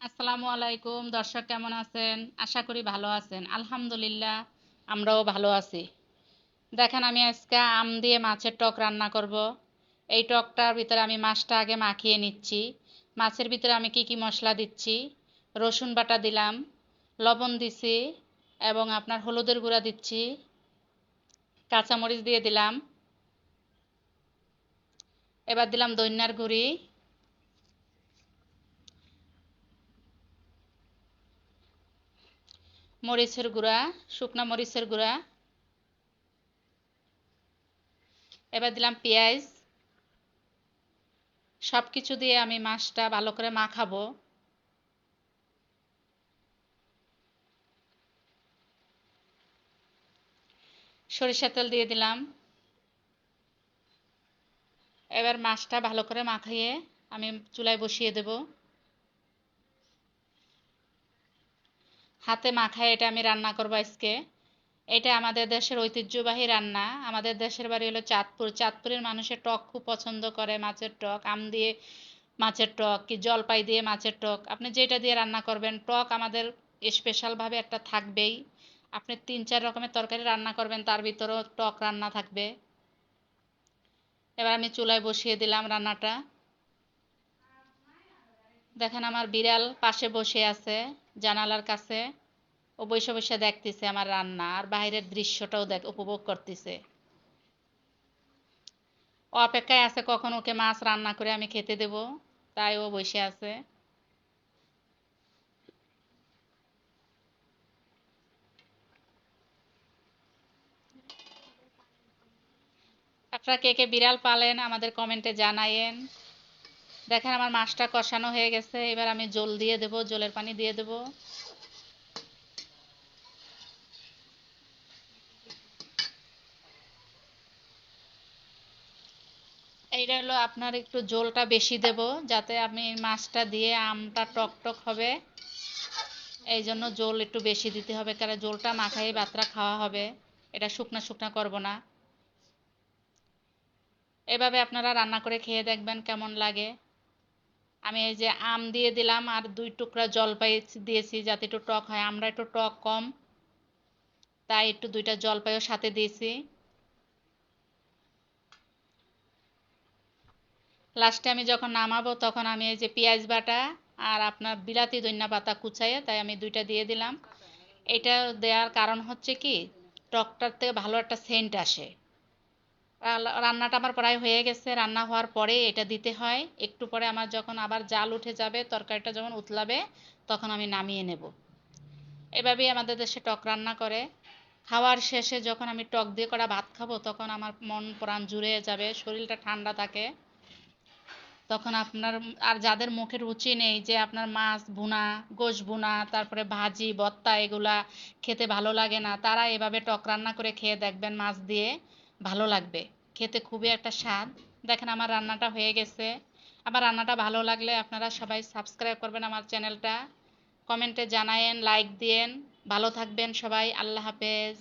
আসসালামু আলাইকুম। দর্শক কেমন আছেন? আশা করি ভালো আছেন। আলহামদুলিল্লাহ, আমরাও ভালো আছি। দেখেন আমি আজকে আম দিয়ে মাছের টক রান্না করব। এই টকটার ভিতরে আমি মাছটা আগে মাখিয়ে নিচ্ছি। মাছের ভিতরে আমি কি কি মশলা দিচ্ছি? রসুন বাটা দিলাম, লবণ দিছি এবং আপনার হলুদের গুঁড়া দিচ্ছি, কাঁচামরিচ দিয়ে দিলাম। এবার দিলাম দৈন্যার গুঁড়ি মরিচের গুঁড়া, শুকনো মরিচের গুঁড়া। এবার দিলাম পেঁয়াজ। সব কিছু দিয়ে আমি মাছটা ভালো করে মাখাবো। সরিষা তেল দিয়ে দিলাম। এবার মাছটা ভালো করে মাখিয়ে আমি চুলায় বসিয়ে দেবো। হাতে মাখায় এটা আমি রান্না করব আজকে। এটা আমাদের দেশের ঐতিহ্যবাহী রান্না। আমাদের দেশের বাড়ি হলো চাঁদপুর। চাঁদপুরের মানুষের টক খুব পছন্দ করে, মাছের টক। আম দিয়ে মাছের টক কি জলপাই দিয়ে মাছের টক। আপনি যেটা দিয়ে রান্না করবেন, টক আমাদের স্পেশালভাবে একটা থাকবেই। আপনি তিন চার রকমের তরকারি রান্না করবেন, তার ভিতরেও টক রান্না থাকবে। এবার আমি চুলায় বসিয়ে দিলাম রান্নাটা। দেখেন আমার বিড়াল পাশে বসে আছে, জানালার কাছে। ও বসে বসে দেখতেছে আমার রান্না, আর বাইরের দৃশ্যটাও দেখ, উপভোগ করতেছে। ও অপেক্ষায় আছে কখন ওকে মাছ রান্না করে আমি খেতে দেব, তাই ও বসে আছে। আপনারা কে কে বিড়াল পালেন আমাদের কমেন্টে জানায়েন। দেখেন আমার মাছটা কষানো হয়ে গেছে, এবার আমি জল দিয়ে দেব, জলের পানি দিয়ে দেব। এইটা হলো আপনার একটু জলটা বেশি দেব, যাতে আমি মাছটা দিয়ে আমটা টক টক হবে। এই জন্য জল একটু বেশি দিতে হবে, কারণ জলটা মাখাই বাতরা খাওয়া হবে। এটা শুকনা শুকনা করব না। এভাবে আপনারা রান্না করে খেয়ে দেখবেন কেমন লাগে। আমি এই যে আম দিয়ে দিলাম আর দুই টুকরা জলপাই দিয়েছি যাতে একটু টক হয়। আমরা একটু টক কম, তাই একটু দুইটা জলপাইও সাথে দিয়েছি। লাস্টে আমি যখন নামাবো তখন আমি এই যে পেঁয়াজ বাটা আর আপনার বিলাতি দইনা পাতা কুচাইয়ে তাই আমি দুইটা দিয়ে দিলাম। এটা দেওয়ার কারণ হচ্ছে কি, টকটার থেকে ভালো একটা সেন্ট আসে। রান্নাটা আমার প্রায় হয়ে গেছে। রান্না হওয়ার পরে এটা দিতে হয়। একটু পরে আমার যখন আবার জাল উঠে যাবে, তরকারিটা যখন উতলাবে, তখন আমি নামিয়ে নেব। এভাবেই আমাদের দেশে টক রান্না করে। খাওয়ার শেষে যখন আমি টক দিয়ে করা ভাত খাব, তখন আমার মন প্রাণ জুড়ে যাবে, শরীরটা ঠান্ডা থাকে। তখন আপনার আর যাদের মুখে রুচি নেই যে আপনার মাছ ভুনা, গোশ ভুনা, তারপরে ভাজি বত্তা এগুলা খেতে ভালো লাগে না, তারা এভাবে টক রান্না করে খেয়ে দেখবেন মাছ দিয়ে। ভালো লাগবে। খেতে খুবই একটা স্বাদ। দেখেন আমার রান্নাটা হয়ে গেছে। আমার রান্নাটা ভালো লাগলে আপনারা সবাই সাবস্ক্রাইব করবেন আমার চ্যানেলটা কমেন্টে জানায়েন লাইক দিয়েন। ভালো থাকবেন সবাই। আল্লাহ হাফেজ।